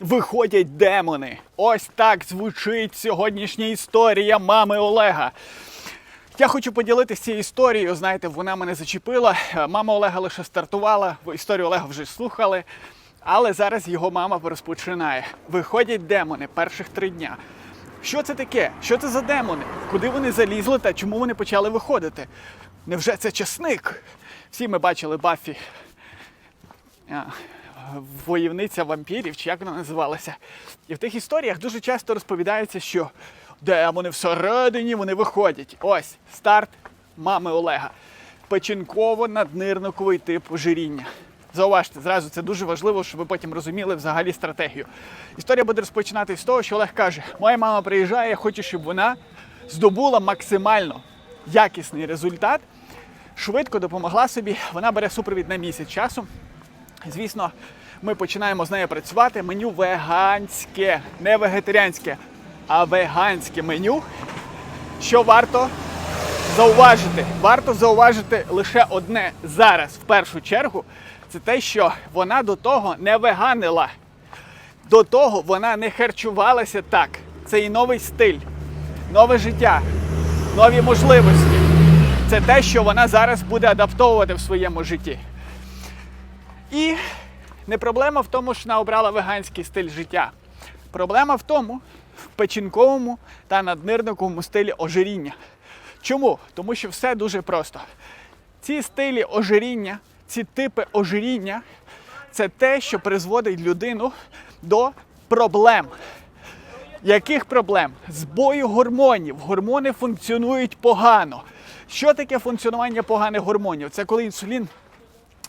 виходять демони. Ось так звучить сьогоднішня історія мами Олега. Я хочу поділитися цією історією. Знаєте, вона мене зачепила. Е, Мама Олега лише стартувала, історію Олега вже слухали. Але зараз його мама розпочинає. Виходять демони перших три дня. Що це таке? Що це за демони? Куди вони залізли та чому вони почали виходити? Невже це часник? Всі ми бачили Баффі а, воєвниця вампірів, чи як вона називалася. І в тих історіях дуже часто розповідається, що демони всередині вони виходять. Ось старт мами Олега. Печінково-наднирниковий тип ожиріння. Зауважте, зразу це дуже важливо, щоб ви потім розуміли взагалі стратегію. Історія буде розпочинатися з того, що Олег каже: моя мама приїжджає, я хочу, щоб вона здобула максимально якісний результат, швидко допомогла собі. Вона бере супровід на місяць часу. Звісно, ми починаємо з нею працювати. Меню веганське, не вегетаріанське, а веганське меню. Що варто зауважити? Варто зауважити лише одне зараз, в першу чергу, це те, що вона до того не веганила. До того вона не харчувалася так. Це і новий стиль, нове життя, нові можливості. Це те, що вона зараз буде адаптовувати в своєму житті. І не проблема в тому, що вона обрала веганський стиль життя. Проблема в тому, в печінковому та наднирниковому стилі ожиріння. Чому? Тому що все дуже просто. Ці стилі ожиріння, ці типи ожиріння це те, що призводить людину до проблем. Яких проблем? Збою гормонів. Гормони функціонують погано. Що таке функціонування поганих гормонів? Це коли інсулін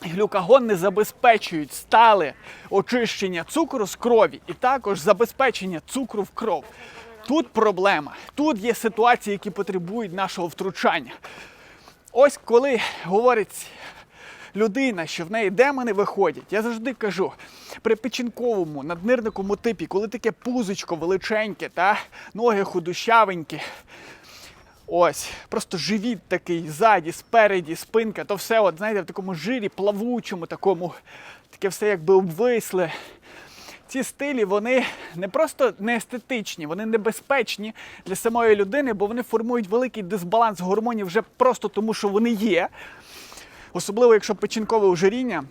глюкагон не забезпечують стале очищення цукру з крові і також забезпечення цукру в кров. Тут проблема. Тут є ситуації, які потребують нашого втручання. Ось коли говорить людина, що в неї демони виходять, я завжди кажу, при печінковому наднирниковому типі, коли таке пузичко величеньке та ноги худощавенькі, Ось, просто живіт такий ззаді, спереді, спинка, то все, от, знаєте, в такому жирі, плавучому, такому, таке все якби обвисле. Ці стилі вони не просто не естетичні, вони небезпечні для самої людини, бо вони формують великий дисбаланс гормонів вже просто тому, що вони є. Особливо, якщо печінкове ожиріння.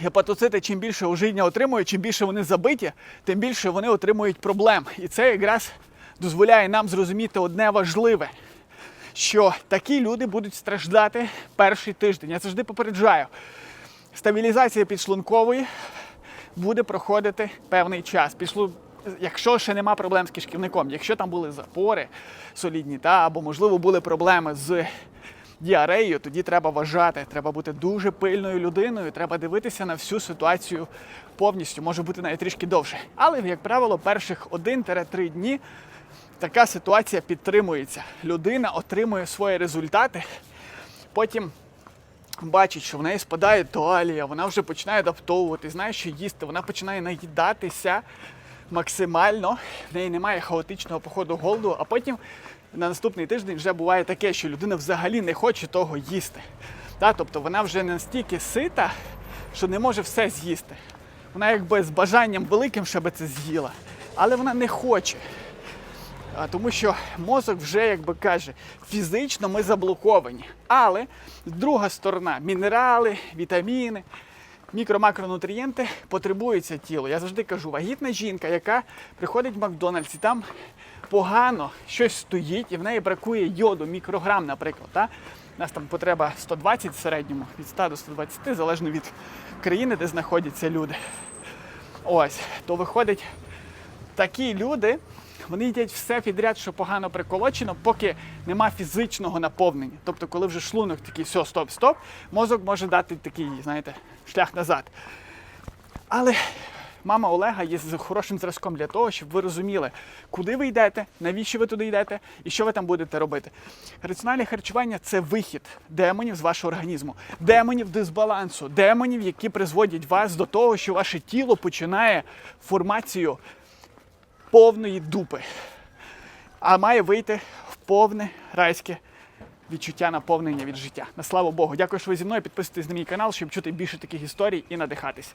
Гепатоцити, чим більше ожиріння отримують, чим більше вони забиті, тим більше вони отримують проблем. І це якраз дозволяє нам зрозуміти одне важливе, що такі люди будуть страждати перший тиждень. Я завжди попереджаю. Стабілізація підшлункової буде проходити певний час. Пішло, якщо ще нема проблем з кишківником, якщо там були запори солідні, та або можливо були проблеми з діареєю, тоді треба вважати, треба бути дуже пильною людиною, треба дивитися на всю ситуацію повністю, може бути навіть трішки довше. Але, як правило, перших 1-3 дні така ситуація підтримується. Людина отримує свої результати, потім бачить, що в неї спадає талія, вона вже починає адаптовувати, знає, що їсти, вона починає наїдатися максимально, в неї немає хаотичного походу голоду, а потім на наступний тиждень вже буває таке, що людина взагалі не хоче того їсти. Та, тобто вона вже настільки сита, що не може все з'їсти. Вона якби з бажанням великим, щоб це з'їла, але вона не хоче. Тому що мозок вже, якби каже, фізично ми заблоковані. Але друга сторона мінерали, вітаміни, мікро-макронутрієнти потребуються тіло. Я завжди кажу, вагітна жінка, яка приходить в Макдональдс і там погано щось стоїть, і в неї бракує йоду, мікрограм, наприклад. Та? У нас там потреба 120 в середньому, від 100 до 120, залежно від країни, де знаходяться люди. Ось, то виходить, такі люди, вони їдять все підряд, що погано приколочено, поки нема фізичного наповнення. Тобто, коли вже шлунок такий, все, стоп, стоп, мозок може дати такий, знаєте, шлях назад. Але мама Олега є з хорошим зразком для того, щоб ви розуміли, куди ви йдете, навіщо ви туди йдете і що ви там будете робити. Раціональне харчування це вихід демонів з вашого організму, демонів дисбалансу, демонів, які призводять вас до того, що ваше тіло починає формацію повної дупи, а має вийти в повне райське відчуття наповнення від життя. На славу Богу. Дякую, що ви зі мною. Підписуйтесь на мій канал, щоб чути більше таких історій і надихатись.